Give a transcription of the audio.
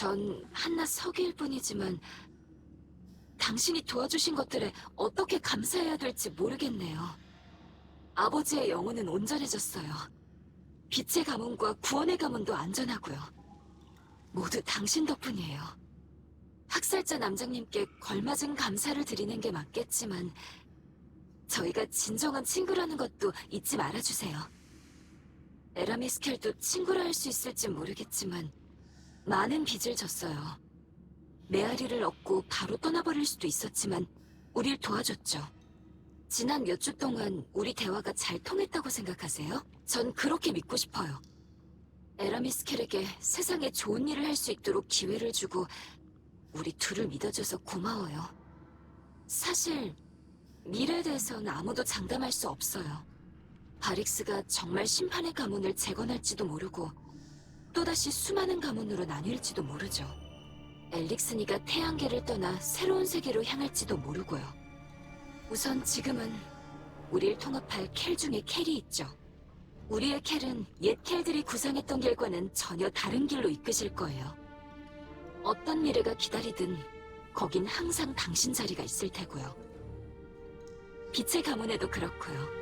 전 한낱 석일 뿐이지만 당신이 도와주신 것들에 어떻게 감사해야 될지 모르겠네요. 아버지의 영혼은 온전해졌어요. 빛의 가문과 구원의 가문도 안전하고요. 모두 당신 덕분이에요. 학살자 남장님께 걸맞은 감사를 드리는 게 맞겠지만 저희가 진정한 친구라는 것도 잊지 말아주세요. 에라미스켈도 친구라 할 수 있을지 모르겠지만 많은 빚을 졌어요. 메아리를 얻고 바로 떠나버릴 수도 있었지만 우릴 도와줬죠. 지난 몇 주 동안 우리 대화가 잘 통했다고 생각하세요? 전 그렇게 믿고 싶어요. 에라미스켈에게 세상에 좋은 일을 할 수 있도록 기회를 주고 우리 둘을 믿어줘서 고마워요. 사실 미래에 대해서는 아무도 장담할 수 없어요. 바릭스가 정말 심판의 가문을 재건할지도 모르고 또다시 수많은 가문으로 나뉠지도 모르죠. 엘릭스니가 태양계를 떠나 새로운 세계로 향할지도 모르고요. 우선 지금은 우릴 통합할 켈 중에 켈이 있죠. 우리의 켈은 옛 켈들이 구상했던 길과는 전혀 다른 길로 이끄실 거예요. 어떤 미래가 기다리든 거긴 항상 당신 자리가 있을 테고요. 빛의 가문에도 그렇고요.